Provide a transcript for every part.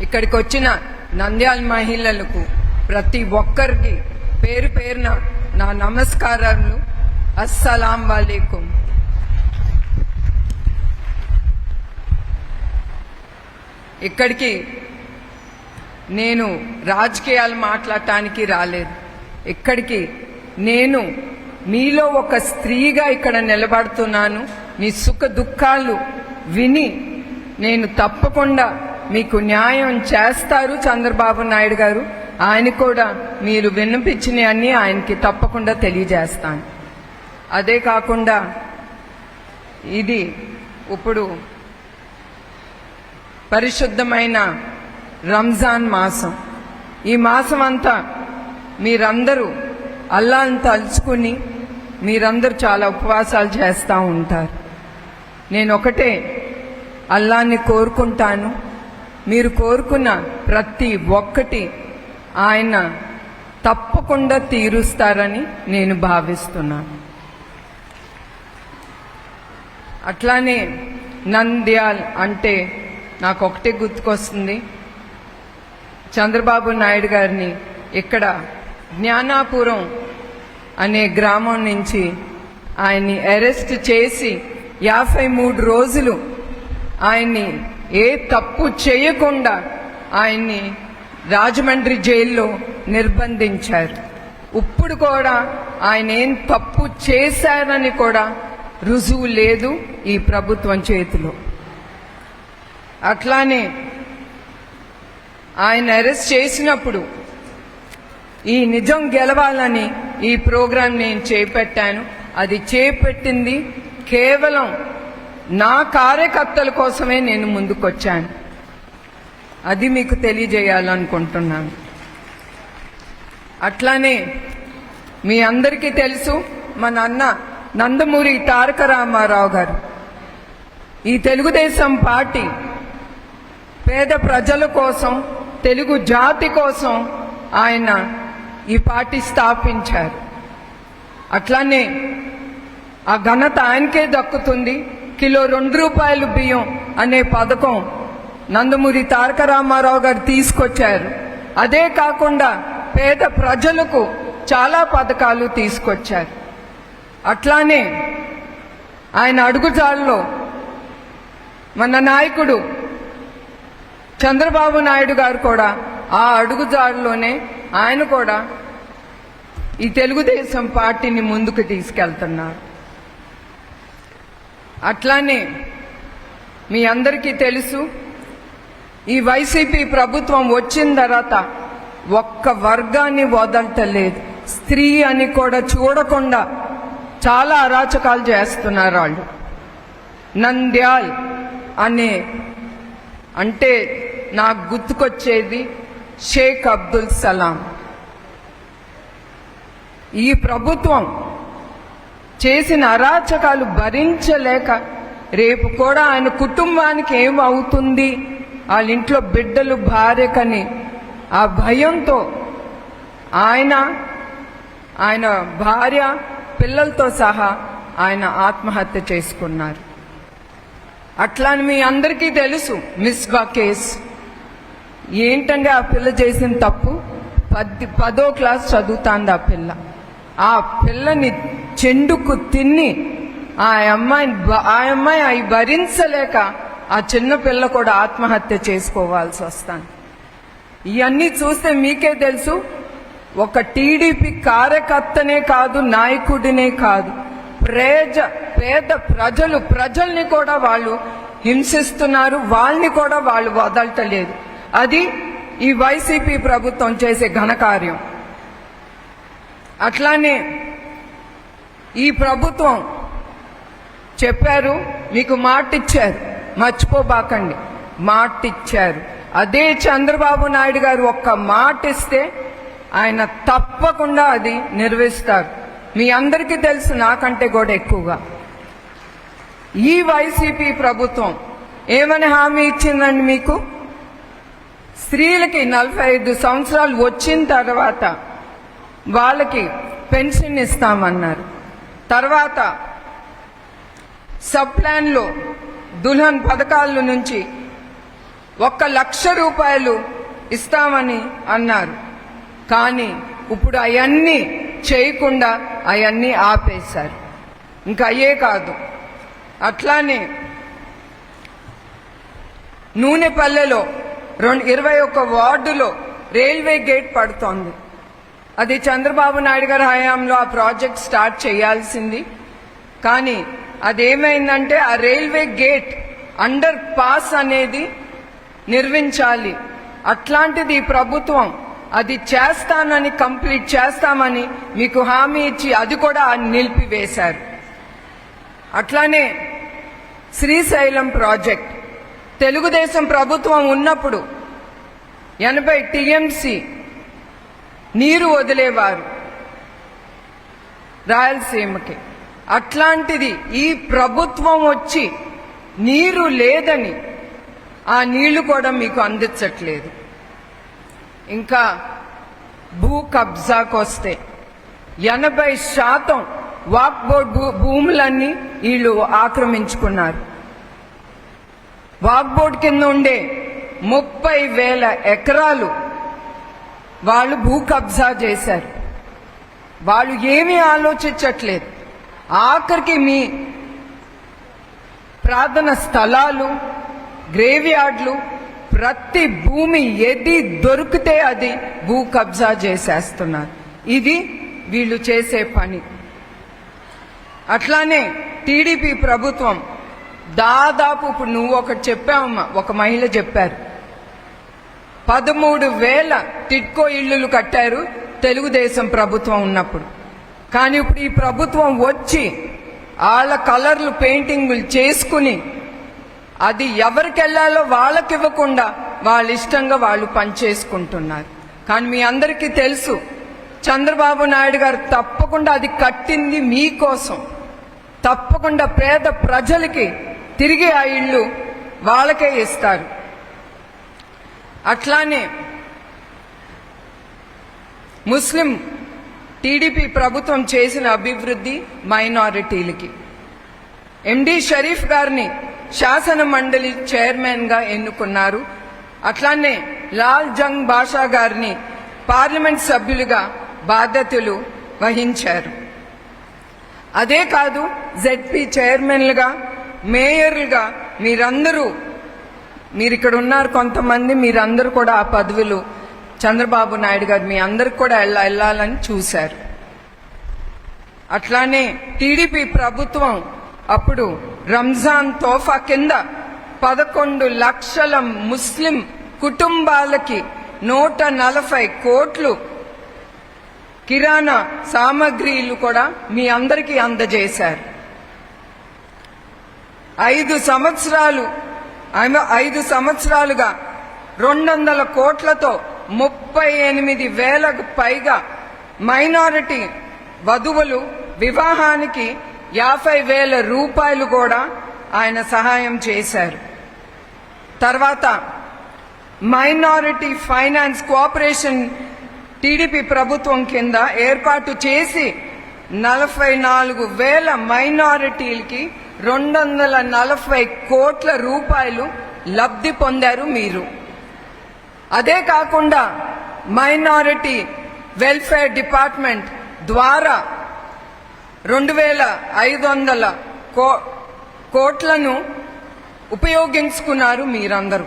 ఇక్కడికి వచ్చిన నంద్యాల మహిళలకు ప్రతి ఒక్కరికి పేరు పేరున నా నమస్కారాలు. అస్సలాం వాలేకుం. ఇక్కడికి నేను రాజకీయాలు మాట్లాడటానికి రాలేదు. ఇక్కడికి నేను మీలో ఒక స్త్రీగా ఇక్కడ నిలబడుతున్నాను. మీ సుఖ దుఃఖాలు విని నేను తప్పకుండా మీకు న్యాయం చేస్తారు చంద్రబాబు నాయుడు గారు. ఆయన కూడా మీరు విన్నపించినవన్నీ ఆయనకి తప్పకుండా తెలియజేస్తాను. అదే కాకుండా ఇది ఇప్పుడు పరిశుద్ధమైన రంజాన్ మాసం. ఈ మాసం అంతా మీరందరూ అల్లాని తలుచుకుని మీరందరూ చాలా ఉపవాసాలు చేస్తూ ఉంటారు. నేను ఒకటే అల్లాన్ని కోరుకుంటాను. మీరు కోరుకున్న ప్రతి ఒక్కటి ఆయన తప్పకుండా తీరుస్తారని నేను భావిస్తున్నాను. అట్లానే నంద్యాల్ అంటే నాకు ఒకటే గుర్తుకొస్తుంది. చంద్రబాబు నాయుడు గారిని ఇక్కడ జ్ఞానాపురం అనే గ్రామం నుంచి ఆయన్ని అరెస్ట్ చేసి యాభై మూడు రోజులు ఆయన్ని ఏ తప్పు చేయకుండా ఆయన్ని రాజమండ్రి జైల్లో నిర్బంధించారు. ఇప్పుడు కూడా ఆయన ఏం తప్పు చేశారని కూడా రుజువు లేదు ఈ ప్రభుత్వం చేతిలో. అట్లానే ఆయన అరెస్ట్ చేసినప్పుడు ఈ నిజం గెలవాలని ఈ ప్రోగ్రాం నేను చేపట్టాను. అది చేపట్టింది కేవలం నా కార్యకర్తల కోసమే నేను ముందుకొచ్చాను. అది మీకు తెలియజేయాలనుకుంటున్నాను. అట్లానే మీ అందరికీ తెలుసు మా నాన్న నందమూరి తారక రామారావు గారు. ఈ తెలుగుదేశం పార్టీ పేద ప్రజల కోసం తెలుగు జాతి కోసం ఆయన ఈ పార్టీ స్థాపించారు. అట్లానే ఆ ఘనత ఆయనకే దక్కుతుంది. కిలో రెండు రూపాయలు బియ్యం అనే పథకం నందమూరి తారక రామారావు గారు తీసుకొచ్చారు. అదే కాకుండా పేద ప్రజలకు చాలా పథకాలు తీసుకొచ్చారు. అట్లానే ఆయన అడుగుజాల్లో మన నాయకుడు చంద్రబాబు నాయుడు గారు కూడా ఆ అడుగుజాడులోనే ఆయన కూడా ఈ తెలుగుదేశం పార్టీని ముందుకు తీసుకెళ్తున్నారు. అట్లానే మీ అందరికీ తెలుసు ఈ వైసీపీ ప్రభుత్వం వచ్చిన తర్వాత ఒక్క వర్గాన్ని వదలటలేదు. స్త్రీ అని కూడా చూడకుండా చాలా అరాచకాలు చేస్తున్నారు వాళ్ళు. నంద్యాల్ అనే అంటే నాకు గుర్తుకొచ్చేది షేక్ అబ్దుల్ సలాం. ఈ ప్రభుత్వం చేసిన అరాచకాలు భరించలేక రేపు కూడా ఆయన కుటుంబానికి ఏమవుతుంది? వాళ్ళ ఇంట్లో బిడ్డలు భార్యకని ఆ భయంతో ఆయన ఆయన భార్య పిల్లలతో సహా ఆయన ఆత్మహత్య చేసుకున్నారు. అట్లా అని మీ అందరికీ తెలుసు మిస్బా కేసు ఏంటంటే ఆ పిల్ల చేసిన తప్పు? పది పదో క్లాస్ చదువుతాంది ఆ పిల్ల. ఆ పిల్లని చెండుకు తిన్ని ఆ అమ్మాయిని ఆ అమ్మాయి అవి భరించలేక ఆ చిన్న పిల్ల కూడా ఆత్మహత్య చేసుకోవాల్సి వస్తాను ఇవన్నీ చూస్తే మీకే తెలుసు ఒక టీడీపీ కార్యకర్తనే కాదు నాయకుడినే కాదు. ప్రేజ పేద ప్రజలు ప్రజల్ని కూడా వాళ్ళు హింసిస్తున్నారు వాళ్ళని కూడా వాళ్ళు వదలటలేదు అది ఈ వైసీపీ ప్రభుత్వం చేసే ఘనకార్యం. అట్లానే ఈ ప్రభుత్వం చెప్పారు మీకు మాట ఇచ్చారు మర్చిపోబాకండి. మాట ఇచ్చారు అదే చంద్రబాబు నాయుడు గారు ఒక్క మాట ఇస్తే ఆయన తప్పకుండా అది నిర్వహిస్తారు మీ అందరికీ తెలుసు నాకంటే కూడా ఎక్కువగా. ఈ వైసీపీ ప్రభుత్వం ఏమని హామీ ఇచ్చిందండి మీకు? స్త్రీలకి నలభై ఐదు సంవత్సరాలు వచ్చిన తర్వాత వాళ్ళకి పెన్షన్ ఇస్తామన్నారు. తర్వాత సబ్ ప్లాన్లో దుల్హన్ పథకాల నుంచి ఒక్క లక్ష రూపాయలు ఇస్తామని అన్నారు. కానీ ఇప్పుడు అవన్నీ చేయకుండా అవన్నీ ఆపేశారు. ఇంకా అయ్యే కాదు. అట్లానే నూనెపల్లెలో రెండు ఇరవై ఒక్క వార్డులో రైల్వే గేట్ పడుతోంది. అది చంద్రబాబు నాయుడు గారి హయాంలో ఆ ప్రాజెక్ట్ స్టార్ట్ చేయాల్సింది. కానీ అదేమైందంటే ఆ రైల్వే గేట్ అండర్ పాస్ అనేది నిర్మించాలి. అట్లాంటిది ఈ ప్రభుత్వం అది చేస్తానని కంప్లీట్ చేస్తామని మీకు హామీ ఇచ్చి అది కూడా నిలిపివేశారు. అట్లానే శ్రీశైలం ప్రాజెక్ట్. తెలుగుదేశం ప్రభుత్వం ఉన్నప్పుడు ఎనభై టీఎంసీ నీరు వదిలేవారు. రాయలసీమకి. అట్లాంటిది ఈ ప్రభుత్వం వచ్చి నీరు లేదని ఆ నీళ్ళు కూడా మీకు అందించట్లేదు. ఇంకా భూ కబ్జాకు వస్తే ఎనభై శాతం వాక్ బోర్డ్ భూ భూములన్నీ వీళ్ళు ఆక్రమించుకున్నారు. వాక్ బోర్డ్ కింద ఉండే ముప్పై వేల ఎకరాలు వాళ్ళు భూ కబ్జా చేశారు. వాళ్ళు ఏమీ ఆలోచించట్లేదు. ఆఖరికి మీ ప్రార్థన స్థలాలు గ్రేవ్యార్డ్లు ప్రతి భూమి ఏది దొరికితే అది భూ కబ్జా చేసేస్తున్నారు. ఇది వీళ్ళు చేసే పని. అట్లానే టీడీపీ ప్రభుత్వం దాదాపు ఇప్పుడు నువ్వు ఒకటి చెప్పావమ్మా ఒక మహిళ చెప్పారు. పదమూడు వేల టిట్కో ఇళ్ళు కట్టారు తెలుగుదేశం ప్రభుత్వం ఉన్నప్పుడు. కానీ ఇప్పుడు ఈ ప్రభుత్వం వచ్చి వాళ్ళ కలర్లు పెయింటింగ్లు చేసుకుని అది ఎవరికి వెళ్ళాలో వాళ్ళకి ఇవ్వకుండా వాళ్ళ ఇష్టంగా వాళ్ళు పనిచేసుకుంటున్నారు. కానీ మీ అందరికీ తెలుసు చంద్రబాబు నాయుడు గారు తప్పకుండా అది కట్టింది మీకోసం. తప్పకుండా పేద ప్రజలకి తిరిగి ఆ ఇల్లు వాళ్ళకే ఇస్తారు. అట్లానే ముస్లిం టీడీపీ ప్రభుత్వం చేసిన అభివృద్ధి మైనారిటీలకి. ఎండి షరీఫ్ గారిని శాసన మండలి చైర్మన్గా ఎన్నుకున్నారు. అట్లానే లాల్ జంగ్ బాషా గారిని పార్లమెంట్ సభ్యులుగా బాధ్యతలు వహించారు. అదే కాదు జెడ్పీ చైర్మన్లుగా మేయర్లుగా మీరందరూ మీరు ఇక్కడ ఉన్నారు కొంతమంది మీరందరూ కూడా ఆ పదవులు చంద్రబాబు నాయుడు గారు మీ అందరికి కూడా వెళ్ళ వెళ్ళాలని చూశారు. అట్లానే టీడీపీ ప్రభుత్వం అప్పుడు రంజాన్ తోఫా కింద పదకొండు లక్షల ముస్లిం కుటుంబాలకి నూట నలభై కోట్లు కిరాణా సామగ్రిలు కూడా మీ అందరికీ అందజేశారు. ఐదు సంవత్సరాలు ఆమె ఐదు సంవత్సరాలుగా రెండు వందల కోట్లతో ముప్పై ఎనిమిది వేలకు పైగా మైనారిటీ వధువులు వివాహానికి యాభై వేల రూపాయలు కూడా ఆయన సహాయం చేశారు. తర్వాత మైనారిటీ ఫైనాన్స్ కోఆపరేషన్ టీడీపీ ప్రభుత్వం కింద ఏర్పాటు చేసి నలభై నాలుగు వేల మైనారిటీలకి రెండు వందల నలభై కోట్ల రూపాయలు లబ్ధి పొందారు మీరు. అదే కాకుండా మైనారిటీ వెల్ఫేర్ డిపార్ట్మెంట్ ద్వారా రెండు వేల ఐదు వందల కో కోట్లను ఉపయోగించుకున్నారు మీరందరూ.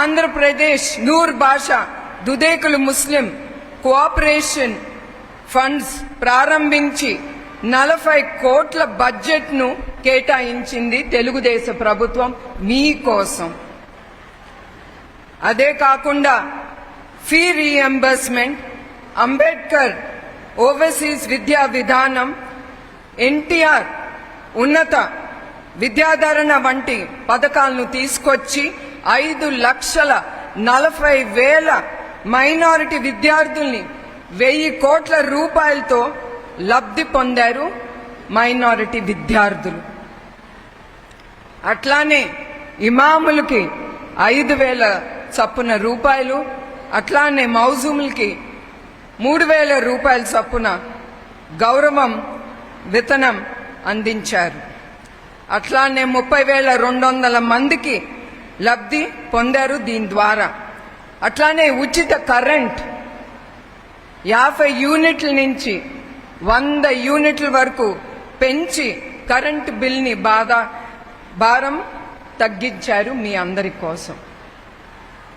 ఆంధ్రప్రదేశ్ నూర్ భాష దుదేకులు ముస్లిం కోఆపరేషన్ ఫండ్స్ ప్రారంభించి నలభై కోట్ల బడ్జెట్ను కేటాయించింది తెలుగుదేశ ప్రభుత్వం మీకోసం అదే కాకుండా ఫీ రీఎంబర్స్మెంట్ అంబేద్కర్ ఓవర్సీస్ విద్యా విధానం ఎన్టీఆర్ ఉన్నత విద్యాధరణ వంటి పథకాలను తీసుకొచ్చి ఐదు లక్షల నలభై వేల మైనారిటీ విద్యార్థుల్ని వెయ్యి కోట్ల రూపాయలతో లబ్ధి పొందారు మైనారిటీ విద్యార్థులు. అట్లానే ఇమాములకి ఐదు వేల చప్పున రూపాయలు అట్లానే మౌజూములకి మూడు వేల రూపాయల చప్పున గౌరవం వితనం అందించారు. అట్లానే ముప్పై వేల రెండు వందల మందికి లబ్ధి పొందారు దీని ద్వారా. అట్లానే ఉచిత కరెంట్ యాభై యూనిట్ల నుంచి వంద యూనిట్ల వరకు పెంచి కరెంటు బిల్ని బాధ భారం తగ్గించారు మీ అందరి కోసం.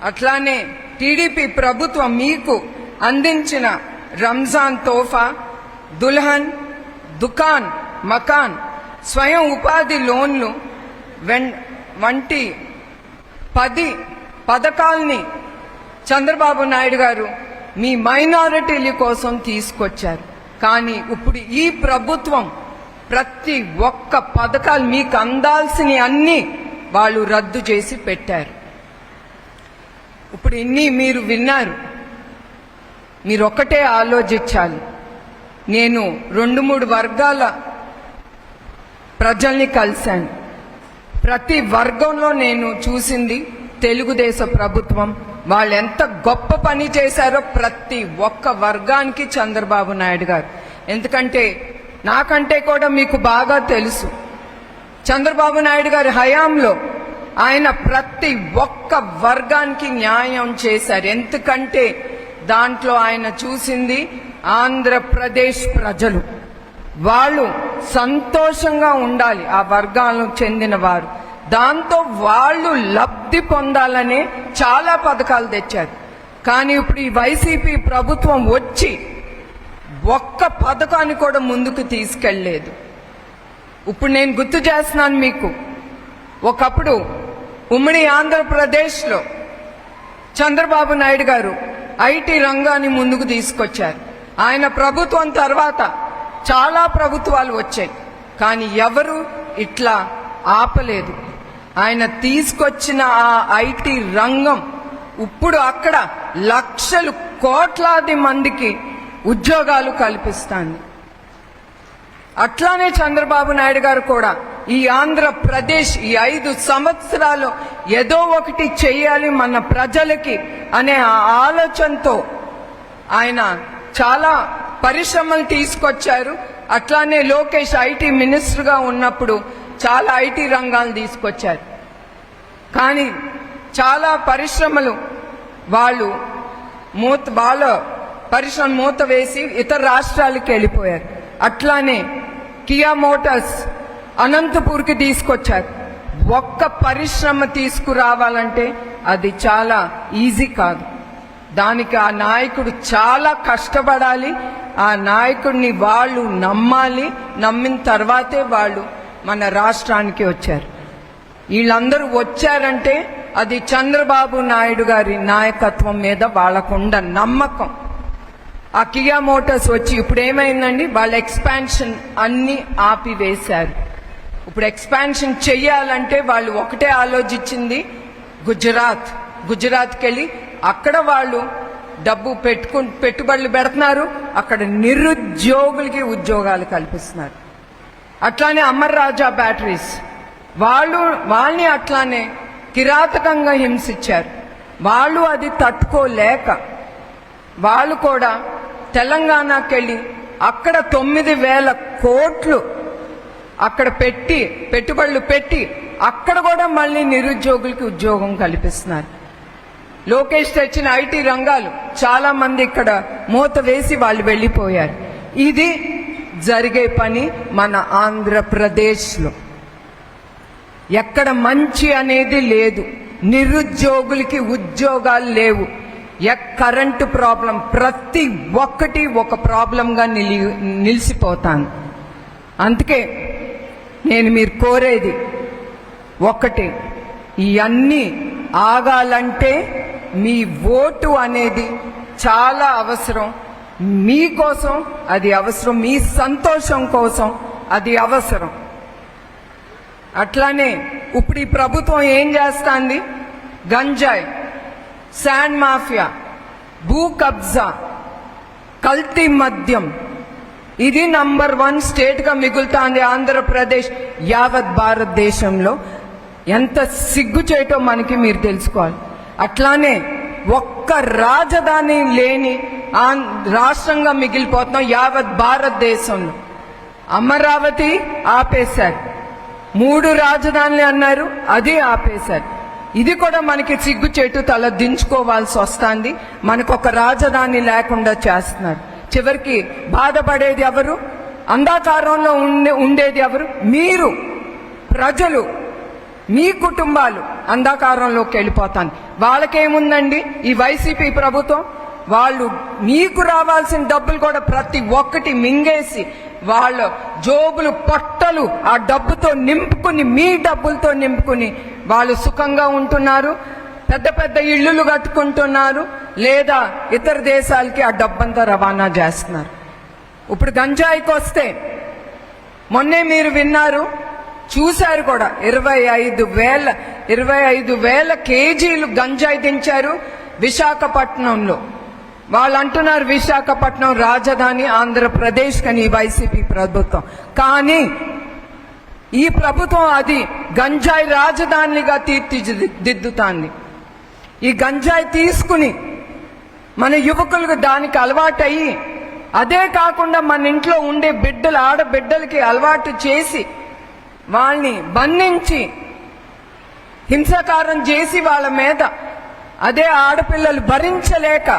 అట్లానే టీడీపీ ప్రభుత్వం మీకు అందించిన రంజాన్ తోఫా దుల్హన్ దుకాన్ మకాన్ స్వయం ఉపాధి లోన్లు వెన్- వంటి పది పథకాల్ని చంద్రబాబు నాయుడు గారు మీ మైనారిటీల కోసం తీసుకొచ్చారు. కానీ ఇప్పుడు ఈ ప్రభుత్వం ప్రతి ఒక్క పథకాలు మీకు అందాల్సిన అన్ని వాళ్ళు రద్దు చేసి పెట్టారు. ఇప్పుడు ఇన్ని మీరు విన్నారు. మీరు ఒకటే ఆలోచించాలి. నేను రెండు మూడు వర్గాల ప్రజల్ని కలిశాను. ప్రతి వర్గంలో నేను చూసింది తెలుగుదేశ ప్రభుత్వం వాళ్ళు ఎంత గొప్ప పని చేశారో ప్రతి ఒక్క వర్గానికి చంద్రబాబు నాయుడు గారు. ఎందుకంటే నాకంటే కూడా మీకు బాగా తెలుసు. చంద్రబాబు నాయుడు గారి హయాంలో ఆయన ప్రతి ఒక్క వర్గానికి న్యాయం చేశారు. ఎందుకంటే దాంట్లో ఆయన చూసింది ఆంధ్రప్రదేశ్ ప్రజలు. వాళ్ళు సంతోషంగా ఉండాలి. ఆ వర్గాలకు చెందిన వారు. దాంతో వాళ్ళు లబ్ధి పొందాలని చాలా పథకాలు తెచ్చారు. కానీ ఇప్పుడు ఈ వైసీపీ ప్రభుత్వం వచ్చి ఒక్క పథకాన్ని కూడా ముందుకు తీసుకెళ్ళేదు ఇప్పుడు నేను గుర్తు చేస్తున్నాను మీకు. ఒకప్పుడు ఉమ్మడి ఆంధ్రప్రదేశ్లో చంద్రబాబు నాయుడు గారు ఐటీ రంగాన్ని ముందుకు తీసుకొచ్చారు. ఆయన ప్రభుత్వం తర్వాత చాలా ప్రభుత్వాలు వచ్చాయి. కానీ ఎవరు ఇట్లా ఆపలేదు. ఆయన తీసుకొచ్చిన ఆ ఐటీ రంగం ఇప్పుడు అక్కడ లక్షలు కోట్లాది మందికి ఉద్యోగాలు కల్పిస్తాంది. అట్లానే చంద్రబాబు నాయుడు గారు కూడా ఈ ఆంధ్రప్రదేశ్ ఈ ఐదు సంవత్సరాలు ఏదో ఒకటి చేయాలి మన ప్రజలకి అనే ఆ ఆలోచనతో ఆయన చాలా పరిశ్రమలు తీసుకొచ్చారు. అట్లానే లోకేష్ ఐటీ మినిస్టర్గా ఉన్నప్పుడు చాలా ఐటీ రంగాలు తీసుకొచ్చారు. కానీ చాలా పరిశ్రమలు వాళ్ళు మూత వాళ్ళ పరిశ్రమ మూత వేసి ఇతర రాష్ట్రాలకు వెళ్ళిపోయారు. అట్లానే కియా మోటార్స్ అనంతపూర్కి తీసుకొచ్చారు. ఒక్క పరిశ్రమ తీసుకురావాలంటే అది చాలా ఈజీ కాదు. దానికి ఆ నాయకుడు చాలా కష్టపడాలి. ఆ నాయకుడిని వాళ్ళు నమ్మాలి. నమ్మిన తర్వాతే వాళ్ళు మన రాష్ట్రానికి వచ్చారు. వీళ్ళందరూ వచ్చారంటే అది చంద్రబాబు నాయుడు గారి నాయకత్వం మీద వాళ్ళకుండ నమ్మకం. ఆ కియా మోటార్స్ వచ్చి ఇప్పుడు ఏమైందండి వాళ్ళ ఎక్స్పాన్షన్ అన్ని ఆపివేశారు. ఇప్పుడు ఎక్స్పాన్షన్ చెయ్యాలంటే వాళ్ళు ఒకటే ఆలోచించింది గుజరాత్. గుజరాత్కి వెళ్ళి అక్కడ వాళ్ళు డబ్బు పెట్టుకు పెట్టుబడులు పెడుతున్నారు. అక్కడ నిరుద్యోగులకి ఉద్యోగాలు కల్పిస్తున్నారు. అట్లానే అమర్ రాజా బ్యాటరీస్. వాళ్ళు వాళ్ళని అట్లానే కిరాతకంగా హింసించారు. వాళ్ళు అది తట్టుకోలేక వాళ్ళు కూడా తెలంగాణకి వెళ్ళి అక్కడ తొమ్మిది వేల కోట్లు అక్కడ పెట్టి పెట్టుబడులు పెట్టి అక్కడ కూడా మళ్ళీ నిరుద్యోగులకి ఉద్యోగం కల్పిస్తున్నారు. లోకేష్ తెచ్చిన ఐటీ రంగాలు చాలా మంది ఇక్కడ మూత వేసి వాళ్ళు వెళ్ళిపోయారు. ఇది జరిగే పని మన ఆంధ్రప్రదేశ్లో. ఎక్కడ మంచి అనేది లేదు. నిరుద్యోగులకి ఉద్యోగాలు లేవు. Current problem. ప్రతి ఒక్కటి ఒక ప్రాబ్లంగా నిలి నిలిచిపోతాను అందుకే నేను మీరు కోరేది ఒక్కటి ఇవన్నీ ఆగాలంటే మీ ఓటు అనేది చాలా అవసరం. మీకోసం అది అవసరం. మీ సంతోషం కోసం అది అవసరం. అట్లానే ఇప్పుడు ఈ ప్రభుత్వం ఏం చేస్తాంది? గంజాయి శాండ్ మాఫియా భూ కబ్జా కల్తీ మద్యం. ఇది నంబర్ వన్ స్టేట్గా మిగులుతాంది ఆంధ్రప్రదేశ్ యావత్ భారతదేశంలో. ఎంత సిగ్గు చేయటో మనకి మీరు తెలుసుకోవాలి. అట్లానే ఒక్క రాజధాని లేని ఆం- రాష్ట్రంగా మిగిలిపోతున్నాం యావత్ భారతదేశంలో. అమరావతి ఆపేశారు. మూడు రాజధానులు అన్నారు అది ఆపేశారు. ఇది కూడా మనకి సిగ్గుచేటు తల దించుకోవాల్సి వస్తుంది. మనకు ఒక రాజధాని లేకుండా చేస్తున్నారు. చివరికి బాధపడేది ఎవరు? అంధాకారంలో ఉండే ఉండేది ఎవరు? మీరు ప్రజలు మీ కుటుంబాలు అంధకారంలోకి వెళ్ళిపోతాను వాళ్ళకేముందండి ఈ వైసీపీ ప్రభుత్వం? వాళ్ళు మీకు రావాల్సిన డబ్బులు కూడా ప్రతి ఒక్కటి మింగేసి వాళ్ళ జోబులు పొట్టలు ఆ డబ్బుతో నింపుకుని మీ డబ్బులతో నింపుకుని వాళ్ళు సుఖంగా ఉంటున్నారు పెద్ద పెద్ద ఇళ్ళు కట్టుకుంటున్నారు లేదా ఇతర దేశాలకి ఆ డబ్బంతా రవాణా చేస్తున్నారు. ఇప్పుడు గంజాయికి వస్తే మొన్నే మీరు విన్నారు చూశారు కూడా ఇరవై ఐదు వేల ఇరవై ఐదు వేల కేజీలు గంజాయి దించారు విశాఖపట్నంలో. వాళ్ళు అంటున్నారు విశాఖపట్నం రాజధాని ఆంధ్రప్రదేశ్ కని వైసీపీ ప్రభుత్వం. కానీ ఈ ప్రభుత్వం అది గంజాయి రాజధానిగా తీర్చిదిద్దుతాంది. ఈ గంజాయి తీసుకుని మన యువకులకు దానికి అలవాటయ్యి అదే కాకుండా మన ఇంట్లో ఉండే బిడ్డలు ఆడబిడ్డలకి అలవాటు చేసి వాళ్ళని బంధించి హింసాకారం చేసి వాళ్ళ మీద అదే ఆడపిల్లలు భరించలేక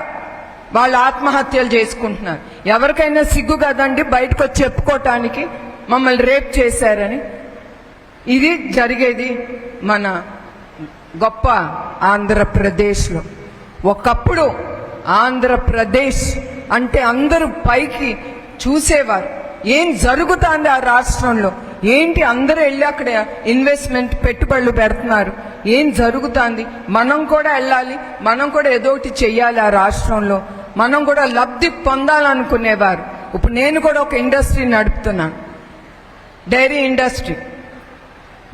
వాళ్ళు ఆత్మహత్యలు చేసుకుంటున్నారు. ఎవరికైనా సిగ్గు కదండి బయటకు వచ్చి చెప్పుకోవటానికి మమ్మల్ని రేప్ చేశారని. ఇది జరిగేది మన గొప్ప ఆంధ్రప్రదేశ్లో. ఒకప్పుడు ఆంధ్రప్రదేశ్ అంటే అందరూ పైకి చూసేవారు. ఏం జరుగుతుంది ఆ రాష్ట్రంలో? ఏంటి అందరూ వెళ్ళి అక్కడ ఇన్వెస్ట్మెంట్ పెట్టుబడులు పెడుతున్నారు? ఏం జరుగుతుంది? మనం కూడా వెళ్ళాలి మనం కూడా ఏదో ఒకటి చెయ్యాలి ఆ రాష్ట్రంలో. మనం కూడా లబ్ధి పొందాలనుకునేవారు. ఇప్పుడు నేను కూడా ఒక ఇండస్ట్రీ నడుపుతున్నాను డైరీ ఇండస్ట్రీ.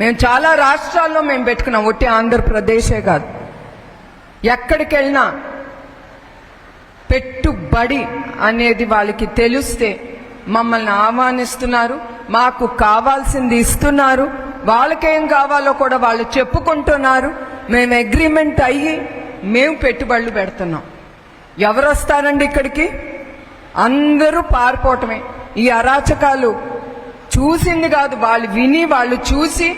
మేము చాలా రాష్ట్రాల్లో మేము పెట్టుకున్నాం. ఒట్టి ఆంధ్రప్రదేశే కాదు. ఎక్కడికి వెళ్ళినా పెట్టుబడి అనేది వాళ్ళకి తెలిస్తే మమ్మల్ని ఆహ్వానిస్తున్నారు. మాకు కావాల్సింది ఇస్తున్నారు. వాళ్ళకేం కావాలో కూడా వాళ్ళు చెప్పుకుంటున్నారు. మేము అగ్రిమెంట్ అయ్యి మేము పెట్టుబడులు పెడుతున్నాం. ఎవరు వస్తారండి ఇక్కడికి? అందరూ పారిపోవటమే. ఈ అరాచకాలు చూసింది కాదు వాళ్ళు విని వాళ్ళు చూసి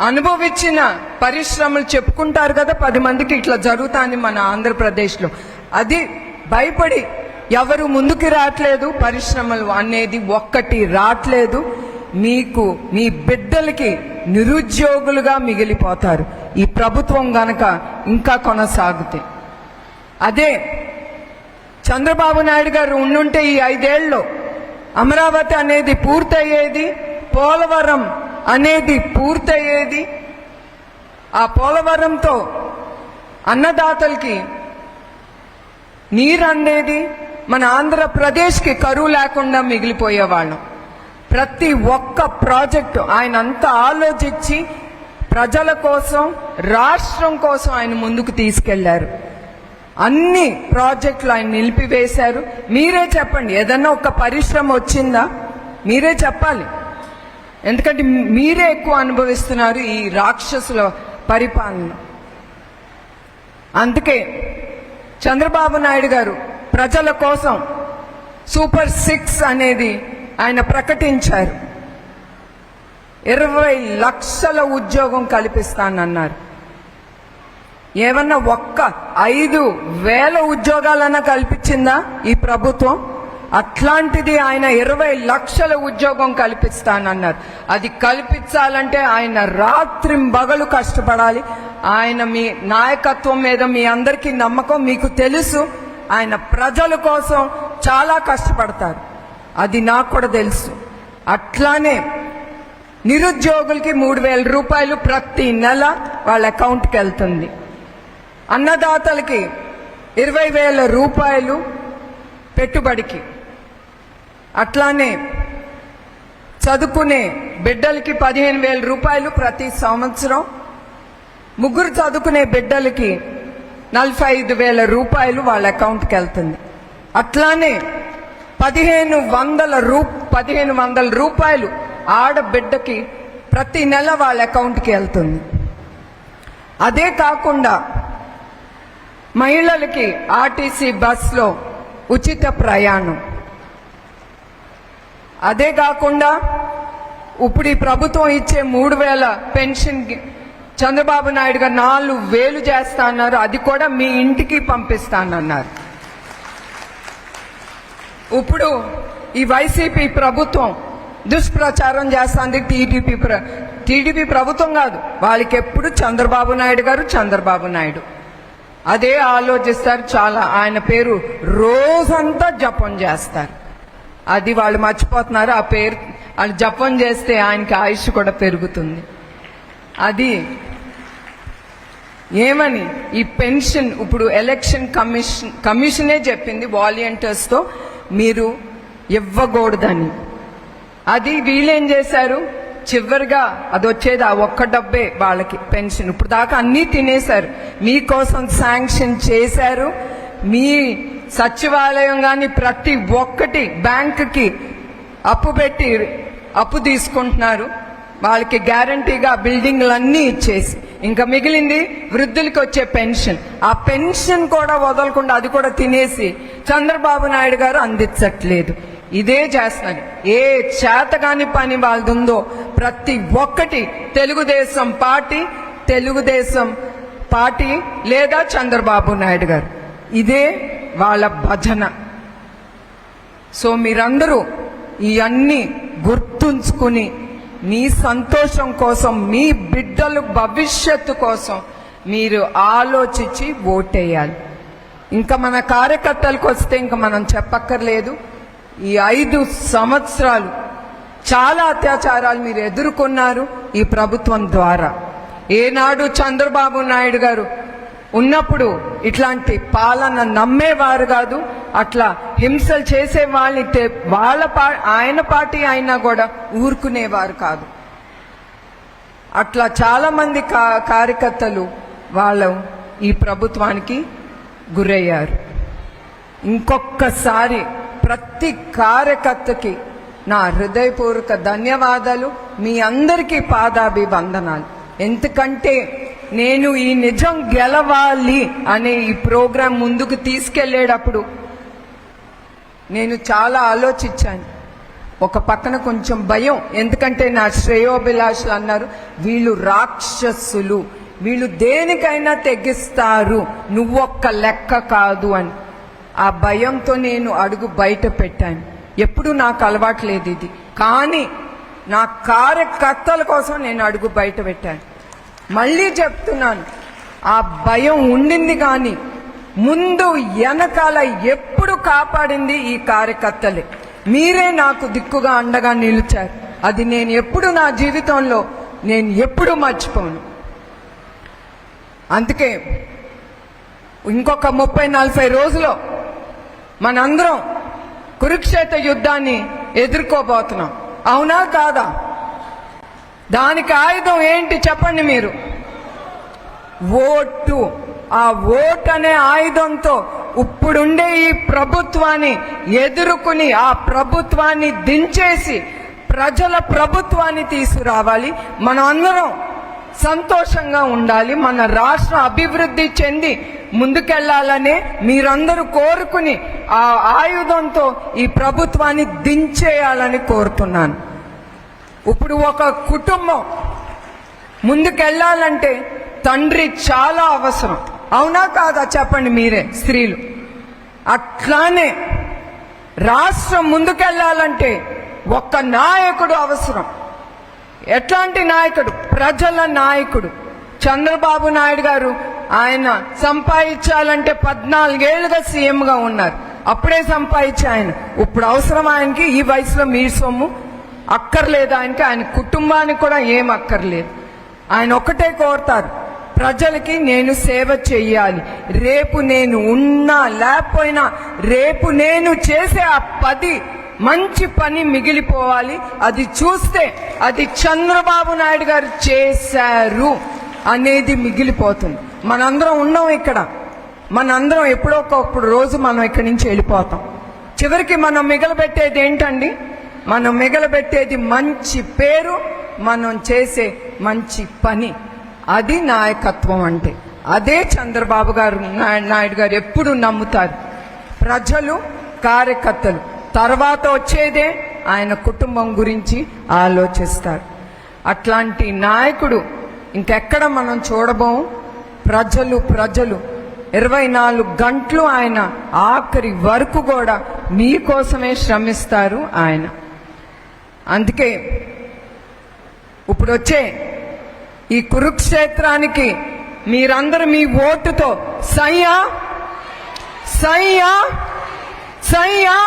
అనుభవించిన పరిశ్రమలు చెప్పుకుంటారు కదా పది మందికి ఇట్లా జరుగుతుంది మన ఆంధ్రప్రదేశ్లో. అది భయపడి ఎవరు ముందుకు రావట్లేదు పరిశ్రమలు అనేది ఒక్కటి రావట్లేదు. మీకు మీ బిడ్డలకి నిరుద్యోగులుగా మిగిలిపోతారు. ఈ ప్రభుత్వం గనక ఇంకా కొనసాగితే. అదే చంద్రబాబు నాయుడు గారు ఉండుంటే ఈ ఐదేళ్ళు అమరావతి అనేది పూర్తయ్యేది పోలవరం అనేది పూర్తయ్యేది. ఆ పోలవరంతో అన్నదాతలకి నీరు అందేది మన ఆంధ్రప్రదేశ్కి కరువు లేకుండా మిగిలిపోయేవాళ్ళం. ప్రతి ఒక్క ప్రాజెక్టు ఆయన అంతా ఆలోచించి ప్రజల కోసం రాష్ట్రం కోసం ఆయన ముందుకు తీసుకెళ్ళారు. అన్ని ప్రాజెక్టులు ఆయన నిలిపివేశారు. మీరే చెప్పండి ఏదన్నా ఒక పరిశ్రమ వచ్చిందా? మీరే చెప్పాలి. ఎందుకంటే మీరే ఎక్కువ అనుభవిస్తున్నారు ఈ రాక్షసుల పరిపాలన. అందుకే చంద్రబాబు నాయుడు గారు ప్రజల కోసం సూపర్ సిక్స్ అనేది ఆయన ప్రకటించారు. ఇరవై లక్షల ఉద్యోగం కల్పిస్తానన్నారు. ఏమన్నా ఒక్క ఐదు వేల ఉద్యోగాలన్నా కల్పించిందా ఈ ప్రభుత్వం? అట్లాంటిది ఆయన ఇరవై లక్షల ఉద్యోగం కల్పిస్తానన్నారు. అది కల్పించాలంటే ఆయన రాత్రి బగలు కష్టపడాలి. ఆయన మీ నాయకత్వం మీద మీ అందరికీ నమ్మకం మీకు తెలుసు. ఆయన ప్రజల కోసం చాలా కష్టపడతారు. అది నాకు కూడా తెలుసు. అట్లానే నిరుద్యోగులకి మూడు వేల రూపాయలు ప్రతి నెల వాళ్ళ అకౌంట్కి వెళ్తుంది. అన్నదాతలకి ఇరవై వేల రూపాయలు పెట్టుబడికి. అట్లానే చదువుకునే బిడ్డలకి పదిహేను వేల రూపాయలు ప్రతి సంవత్సరం. ముగ్గురు చదువుకునే బిడ్డలకి నలభై ఐదు వేల రూపాయలు వాళ్ళ అకౌంట్కి వెళ్తుంది. అట్లానే పదిహేను వందల రూ పదిహేను వందల రూపాయలు ఆడబిడ్డకి ప్రతి నెల వాళ్ళ అకౌంట్కి వెళ్తుంది. అదే కాకుండా మహిళలకి ఆర్టీసీ బస్లో ఉచిత ప్రయాణం. అదే కాకుండా ఇప్పుడు ఈ ప్రభుత్వం ఇచ్చే మూడు వేల పెన్షన్ చంద్రబాబు నాయుడు గారు నాలుగు వేలు చేస్తా అన్నారు. అది కూడా మీ ఇంటికి పంపిస్తానన్నారు ఇప్పుడు ఈ వైసీపీ ప్రభుత్వం దుష్ప్రచారం చేస్తుంది. టీడీపీ ప్ర టీడీపీ ప్రభుత్వం కాదు. వాళ్ళకి ఎప్పుడు చంద్రబాబు నాయుడు గారు చంద్రబాబు నాయుడు. అదే ఆలోచిస్తారు చాలా. ఆయన పేరు రోజంతా జపం చేస్తారు. అది వాళ్ళు మర్చిపోతున్నారు. ఆ పేరు వాళ్ళు జపం చేస్తే ఆయనకి ఆయుష్ కూడా పెరుగుతుంది. అది ఏమని? ఈ పెన్షన్ ఇప్పుడు ఎలక్షన్ కమిషన్ కమిషనే చెప్పింది వాలంటీర్స్తో మీరు ఇవ్వకూడదని. అది వీళ్ళేం చేశారు? చివరిగా అది వచ్చేది ఆ ఒక్క డబ్బే వాళ్ళకి పెన్షన్. ఇప్పుడు దాకా అన్నీ తినేశారు. మీకోసం శాంక్షన్ చేశారు. మీ సచివాలయం కానీ ప్రతి ఒక్కటి బ్యాంకుకి అప్పు పెట్టి అప్పు తీసుకుంటున్నారు. వాళ్ళకి గ్యారంటీగా బిల్డింగ్లన్నీ ఇచ్చేసి. ఇంకా మిగిలింది వృద్ధులకి వచ్చే పెన్షన్. ఆ పెన్షన్ కూడా వదలకుండా అది కూడా తినేసి చంద్రబాబు నాయుడు గారు అందించట్లేదు. ఇదే చేస్తున్నారు ఏ చేతగాని పని వాళ్ళది ఉందో ప్రతి ఒక్కటి తెలుగుదేశం పార్టీ తెలుగుదేశం పార్టీ లేదా చంద్రబాబు నాయుడు గారు. ఇదే వాళ్ళ భజన. సో మీరందరూ ఇవన్నీ గుర్తుంచుకుని మీ సంతోషం కోసం మీ బిడ్డలు భవిష్యత్తు కోసం మీరు ఆలోచించి ఓటేయాలి. ఇంకా మన కార్యకర్తలకు వస్తే ఇంకా మనం చెప్పక్కర్లేదు. ఈ ఐదు సంవత్సరాలు చాలా అత్యాచారాలు మీరు ఎదుర్కొన్నారు ఈ ప్రభుత్వం ద్వారా. ఏనాడు చంద్రబాబు నాయుడు గారు ఉన్నప్పుడు ఇట్లాంటి పాలన నమ్మేవారు కాదు అట్లా హింసలు చేసే వాళ్ళని వాళ్ళ పా ఆయన పార్టీ అయినా కూడా ఊరుకునేవారు కాదు. అట్లా చాలా మంది కా- కార్యకర్తలు వాళ్ళు ఈ ప్రభుత్వానికి గురయ్యారు. ఇంకొకసారి ప్రతి కార్యకర్తకి నా హృదయపూర్వక ధన్యవాదాలు. మీ అందరికీ పాదాభివందనాలు. ఎందుకంటే నేను ఈ నిజం గెలవాలి అనే ఈ ప్రోగ్రాం ముందుకు తీసుకెళ్ళేటప్పుడు నేను చాలా ఆలోచించాను. ఒక పక్కన కొంచెం భయం. ఎందుకంటే నా శ్రేయోభిలాషులు అన్నారు వీళ్ళు రాక్షసులు వీళ్ళు దేనికైనా తెగిస్తారు. నువ్వొక్క లెక్క కాదు అని. ఆ భయంతో నేను అడుగు బయట పెట్టాను. ఎప్పుడు నాకు అలవాట్లేదు ఇది. కానీ నా కార్యకర్తల కోసం నేను అడుగు బయట పెట్టాను. మళ్ళీ చెప్తున్నాను ఆ భయం ఉండింది కానీ ముందు వెనకాల ఎప్పుడు కాపాడింది ఈ కార్యకర్తలే. మీరే నాకు దిక్కుగా అండగా నిలిచారు. అది నేను ఎప్పుడు నా జీవితంలో నేను ఎప్పుడు మర్చిపోను. అందుకే ఇంకొక ముప్పై నలభై రోజులో మనందరం కురుక్షేత్ర యుద్ధాన్ని ఎదుర్కోబోతున్నాం. అవునా కాదా? దానికి ఆయుధం ఏంటి చెప్పండి మీరు? ఓటు. ఆ ఓట్ అనే ఆయుధంతో ఇప్పుడుండే ఈ ప్రభుత్వాన్ని ఎదుర్కొని ఆ ప్రభుత్వాన్ని దించేసి ప్రజల ప్రభుత్వాన్ని తీసుకురావాలి. మనం అందరం సంతోషంగా ఉండాలి. మన రాష్ట్రం అభివృద్ధి చెంది ముందుకెళ్ళాలనే మీరందరూ కోరుకుని ఆ ఆయుధంతో ఈ ప్రభుత్వాన్ని దించేయాలని కోరుతున్నాను. ఇప్పుడు ఒక కుటుంబం ముందుకెళ్ళాలంటే తండ్రి చాలా అవసరం. అవునా కాదా చెప్పండి మీరే స్త్రీలు. అట్లానే రాష్ట్రం ముందుకెళ్ళాలంటే ఒక్క నాయకుడు అవసరం. ఎట్లాంటి నాయకుడు? ప్రజల నాయకుడు. చంద్రబాబు నాయుడు గారు ఆయన సంపాదించాలంటే పద్నాలుగేళ్ళుగా సీఎంగా ఉన్నారు. అప్పుడే సంపాదించి ఆయన. ఇప్పుడు అవసరం ఆయనకి ఈ వయసులో మీ సొమ్ము అక్కర్లేదు ఆయనకి. ఆయన కుటుంబానికి కూడా ఏం అక్కర్లేదు. ఆయన ఒక్కటే కోరుతారు. ప్రజలకి నేను సేవ చెయ్యాలి. రేపు నేను ఉన్నా లేకపోయినా రేపు నేను చేసే ఆ పది మంచి పని మిగిలిపోవాలి. అది చూస్తే అది చంద్రబాబు నాయుడు గారు చేశారు అనేది మిగిలిపోతుంది. మనందరం ఉన్నాం ఇక్కడ. మనందరం ఎప్పుడో ఒకప్పుడు రోజు మనం ఇక్కడి నుంచి వెళ్ళిపోతాం. చివరికి మనం మిగలబెట్టేది ఏంటండి? మనం మిగలబెట్టేది మంచి పేరు మనం చేసే మంచి పని. అది నాయకత్వం అంటే. అదే చంద్రబాబు గారు నాయ- నాయుడు గారు ఎప్పుడు నమ్ముతారు. ప్రజలు కార్యకర్తలు తర్వాత వచ్చేదే ఆయన కుటుంబం గురించి ఆలోచిస్తారు. అట్లాంటి నాయకుడు ఇంకెక్కడ మనం చూడబోం ప్రజలు ప్రజలు. ఇరవై నాలుగు గంటలు ఆయన ఆఖరి వరకు కూడా మీకోసమే శ్రమిస్తారు ఆయన. అందుకే ఇప్పుడు వచ్చే ఈ కురుక్షేత్రానికి మీరందరూ మీ ఓటుతో సయ్యా సయ్యా సయ్యా